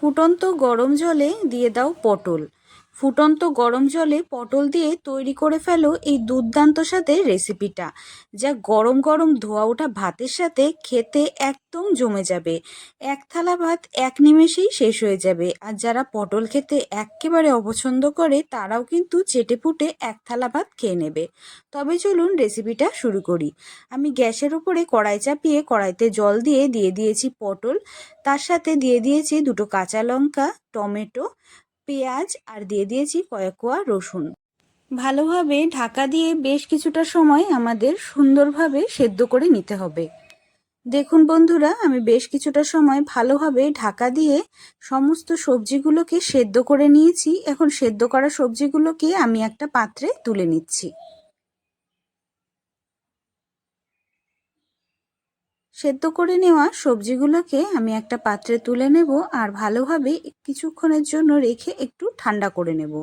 ফুটন্ত গরম জলে দিয়ে দাও পটল। ফুটন্ত গরম জলে পটল দিয়ে তৈরি করে ফেলো এই দুর্দান্ত সাথে রেসিপিটা, যা গরম গরম ধোয়া ওঠা ভাতের সাথে খেতে একদম জমে যাবে। এক থালা ভাত এক নিমেষেই শেষ হয়ে যাবে, আর যারা পটল খেতে একেবারে অপছন্দ করে, তারাও কিন্তু চেটে ফুটে এক থালা ভাত খেয়ে নেবে। তবে চলুন রেসিপিটা শুরু করি। আমি গ্যাসের উপরে কড়াই চাপিয়ে কড়াইতে জল দিয়ে দিয়ে দিয়েছি পটল। তার সাথে দিয়ে দিয়েছি দুটো কাঁচা লঙ্কা, টমেটো পেঁয়াজ আর দিয়ে দিয়েছি কয়েক কোয়া রসুন। ভালোভাবে ঢাকা দিয়ে বেশ কিছুটা সময় আমাদের সুন্দরভাবে সেদ্ধ করে নিতে হবে। দেখুন বন্ধুরা, আমি বেশ কিছুটা সময় ভালোভাবে ঢাকা দিয়ে সমস্ত সবজিগুলোকে সেদ্ধ করে নিয়েছি। এখন সেদ্ধ করা সবজিগুলোকে আমি একটা পাত্রে তুলে নিচ্ছি। সেদ্ধ করে নেওয়া সবজিগুলোকে আমি একটা পাত্রে তুলে নেব আর ভালোভাবে কিছুক্ষণের জন্য রেখে একটু ঠান্ডা করে নেব।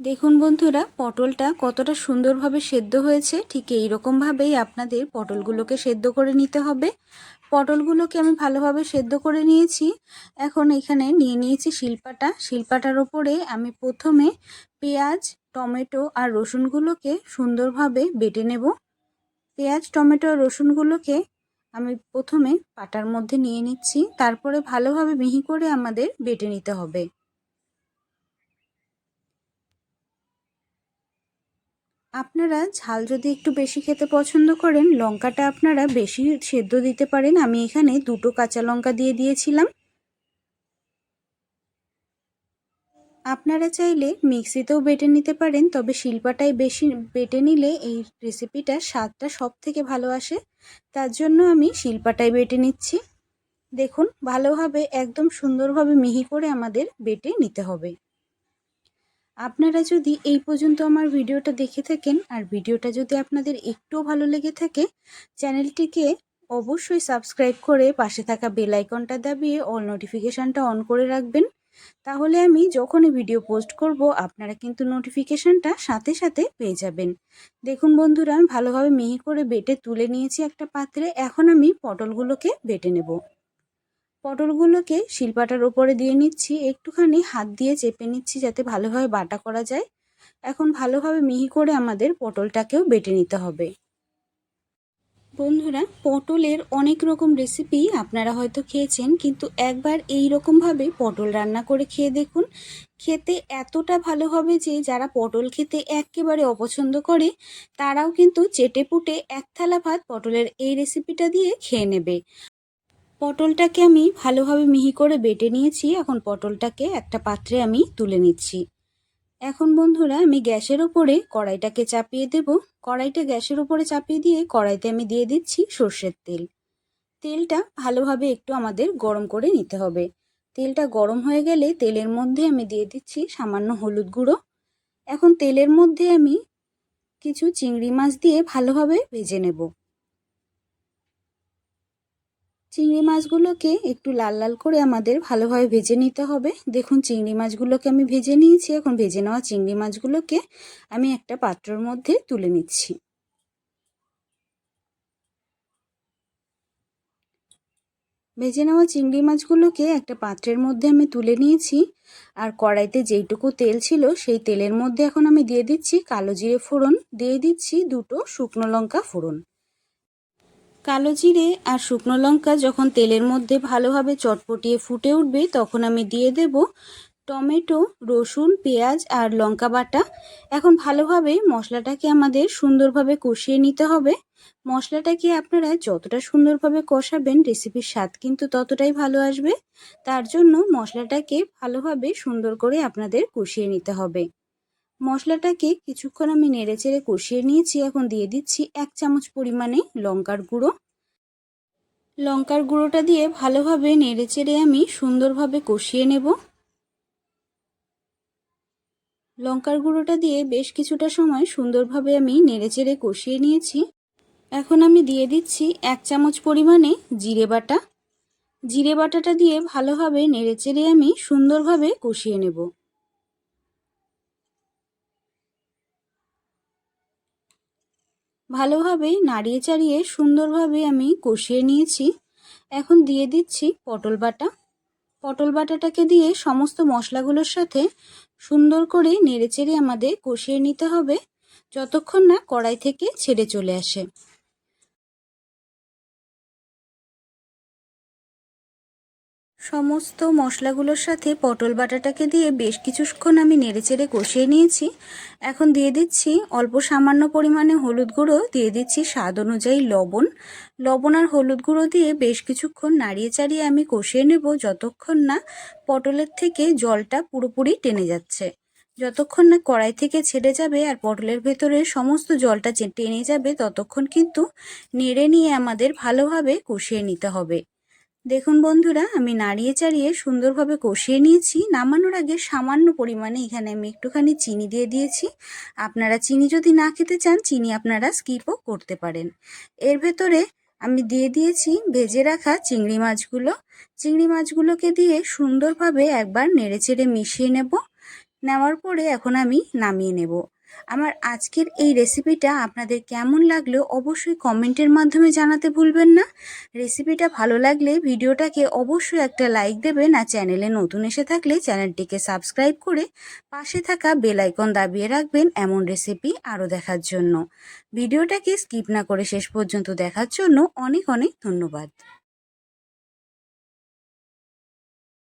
দেখুন বন্ধুরা, পটলটা কতটা সুন্দরভাবে সেদ্ধ হয়েছে, ঠিক এই রকমভাবেই আপনাদের পটলগুলোকে সেদ্ধ করে নিতে হবে। পটলগুলোকে আমি ভালোভাবে সেদ্ধ করে নিয়েছি। এখন এখানে নিয়ে নিয়েছি শিলপাটা। শিলপাটার ওপরে আমি প্রথমে পেঁয়াজ, টমেটো আর রসুনগুলোকে সুন্দরভাবে বেটে নেব। পেঁয়াজ, টমেটো, রসুনগুলোকে আমি প্রথমে পাটার মধ্যে নিয়ে নিচ্ছি। তারপরে ভালোভাবে মিহি করে আমাদের বেটে নিতে হবে। আপনারা ঝাল যদি একটু বেশি খেতে পছন্দ করেন, লঙ্কাটা আপনারা বেশি সেদ্ধ দিতে পারেন। আমি এখানে দুটো কাঁচা লঙ্কা দিয়ে দিয়েছিলাম। আপনারা চাইলে মিক্সিতেও বেটে নিতে পারেন, তবে শিল্পাটাই বেশি বেটে নিলে এই রেসিপিটার স্বাদটা সব থেকে ভালো আসে। তার জন্য আমি শিল্পাটাই বেটে নিচ্ছি। দেখুন, ভালোভাবে, একদম সুন্দরভাবে মিহি করে আমাদের বেটে নিতে হবে। আপনারা যদি এই পর্যন্ত আমার ভিডিওটা দেখে থাকেন, আর ভিডিওটা যদি আপনাদের একটুও ভালো লেগে থাকে, চ্যানেলটিকে অবশ্যই সাবস্ক্রাইব করে পাশে থাকা বেল আইকনটা দাবিয়ে অল নোটিফিকেশানটা অন করে রাখবেন। তাহলে আমি যখনই ভিডিও পোস্ট করব, আপনারা কিন্তু নোটিফিকেশানটা সাথে সাথে পেয়ে যাবেন। দেখুন বন্ধুরা আমি ভালোভাবে মিহি করে বেটে তুলে নিয়েছি একটা পাত্রে। এখন আমি পটলগুলোকে বেটে নেব। পটলগুলোকে শিলপাটার ওপরে দিয়ে নিচ্ছি। একটুখানি হাত দিয়ে চেপে নিচ্ছি যাতে ভালোভাবে বাটা করা যায়। এখন ভালোভাবে মিহি করে আমাদের পটলটাকেও বেটে নিতে হবে। বন্ধুরা, পটলের অনেক রকম রেসিপি আপনারা হয়তো খেয়েছেন, কিন্তু একবার এই রকমভাবে পটল রান্না করে খেয়ে দেখুন। খেতে এতটা ভালো হবে যে, যারা পটল খেতে একেবারে অপছন্দ করে, তারাও কিন্তু চেটে পুটে এক থালা ভাত পটলের এই রেসিপিটা দিয়ে খেয়ে নেবে। পটলটাকে আমি ভালোভাবে মিহি করে বেটে নিয়েছি। এখন পটলটাকে একটা পাত্রে আমি তুলে নিচ্ছি। এখন বন্ধুরা আমি গ্যাসের ওপরে কড়াইটাকে চাপিয়ে দেব। কড়াইটা গ্যাসের ওপরে চাপিয়ে দিয়ে কড়াইতে আমি দিয়ে দিচ্ছি সর্ষের তেল। তেলটা ভালোভাবে একটু আমাদের গরম করে নিতে হবে। তেলটা গরম হয়ে গেলে তেলের মধ্যে আমি দিয়ে দিচ্ছি সামান্য হলুদ গুঁড়ো। এখন তেলের মধ্যে আমি কিছু চিংড়ি মাছ দিয়ে ভালোভাবে ভেজে নেব। চিংড়ি মাছগুলোকে একটু লাল লাল করে আমাদের ভালোভাবে ভেজে নিতে হবে। দেখুন, চিংড়ি মাছগুলোকে আমি ভেজে নিয়েছি। এখন ভেজে নেওয়া চিংড়ি মাছগুলোকে আমি একটা পাত্রর মধ্যে তুলে নিচ্ছি। ভেজে নেওয়া চিংড়ি মাছগুলোকে একটা পাত্রের মধ্যে আমি তুলে নিয়েছি। আর কড়াইতে যেইটুকু তেল ছিল, সেই তেলের মধ্যে এখন আমি দিয়ে দিচ্ছি কালো জিরে ফোড়ন। দিয়ে দিচ্ছি দুটো শুকনো লঙ্কা ফোড়ন। কালো জিরে আর শুকনো লঙ্কা যখন তেলের মধ্যে ভালোভাবে চটপটিয়ে ফুটে উঠবে, তখন আমি দিয়ে দেব টমেটো, রসুন, পেঁয়াজ আর লঙ্কা বাটা। এখন ভালোভাবে মশলাটাকে আমাদের সুন্দরভাবে কষিয়ে নিতে হবে। মশলাটাকে আপনারা যতটা সুন্দরভাবে কষাবেন রেসিপির স্বাদ কিন্তু ততটাই ভালো আসবে। তার জন্য মশলাটাকে ভালোভাবে সুন্দর করে আপনাদের কষিয়ে নিতে হবে। মশলাটাকে কিছুক্ষণ আমি নেড়েচেড়ে কষিয়ে নিয়েছি। এখন দিয়ে দিচ্ছি এক চামচ পরিমাণে লঙ্কার গুঁড়ো। লঙ্কার গুঁড়োটা দিয়ে ভালোভাবে নেড়েচেড়ে আমি সুন্দরভাবে কষিয়ে নেব। লঙ্কার গুঁড়োটা দিয়ে বেশ কিছুটা সময় সুন্দরভাবে আমি নেড়েচেড়ে কষিয়ে নিয়েছি। এখন আমি দিয়ে দিচ্ছি এক চামচ পরিমাণে জিরে বাটা। জিরে বাটাটা দিয়ে ভালোভাবে নেড়েচেড়ে আমি সুন্দরভাবে কষিয়ে নেব। ভালোভাবে নাড়িয়ে চাড়িয়ে সুন্দরভাবে আমি কষিয়ে নিয়েছি। এখন দিয়ে দিচ্ছি পটল বাটা। পটল বাটাটাকে দিয়ে সমস্ত মশলাগুলোর সাথে সুন্দর করে নেড়েচেড়ে আমাদের কষিয়ে নিতে হবে, যতক্ষণ না কড়াই থেকে ছেড়ে চলে আসে। সমস্ত মশলাগুলোর সাথে পটল বাটাটাকে দিয়ে বেশ কিছুক্ষণ আমি নেড়েচেড়ে কষিয়ে নিয়েছি। এখন দিয়ে দিচ্ছি অল্প সামান্য পরিমাণে হলুদ গুঁড়ো, দিয়ে দিচ্ছি স্বাদ অনুযায়ী লবণ। লবণ আর হলুদ গুঁড়ো দিয়ে বেশ কিছুক্ষণ নাড়িয়ে চাড়িয়ে আমি কষিয়ে নেব, যতক্ষণ না পটলের থেকে জলটা পুরোপুরি টেনে যাচ্ছে। যতক্ষণ না কড়াই থেকে ছেড়ে যাবে আর পটলের ভেতরে সমস্ত জলটা টেনে যাবে, ততক্ষণ কিন্তু নেড়ে নিয়ে আমাদের ভালোভাবে কষিয়ে নিতে হবে। দেখুন বন্ধুরা, আমি নাড়িয়ে চাড়িয়ে সুন্দরভাবে কষিয়ে নিয়েছি। নামানোর আগে সামান্য পরিমাণে এখানে আমি একটুখানি চিনি দিয়ে দিয়েছি। আপনারা চিনি যদি না খেতে চান, চিনি আপনারা স্কিপও করতে পারেন। এর ভেতরে আমি দিয়ে দিয়েছি ভেজে রাখা চিংড়ি মাছগুলো। চিংড়ি মাছগুলোকে দিয়ে সুন্দরভাবে একবার নেড়েচেড়ে মিশিয়ে নেব। নেওয়ার পরে এখন আমি নামিয়ে নেব। আমার আজকের এই রেসিপিটা আপনাদের কেমন লাগল অবশ্যই কমেন্টের মাধ্যমে জানাতে ভুলবেন না। রেসিপিটা ভালো লাগলে ভিডিওটাকে অবশ্যই একটা লাইক দেবেন আর চ্যানেলে নতুন এসে থাকলে চ্যানেলটিকে সাবস্ক্রাইব করে পাশে থাকা বেল আইকন দাবিয়ে রাখবেন এমন রেসিপি আরও দেখার জন্য। ভিডিওটাকে স্কিপ না করে শেষ পর্যন্ত দেখার জন্য অনেক অনেক ধন্যবাদ।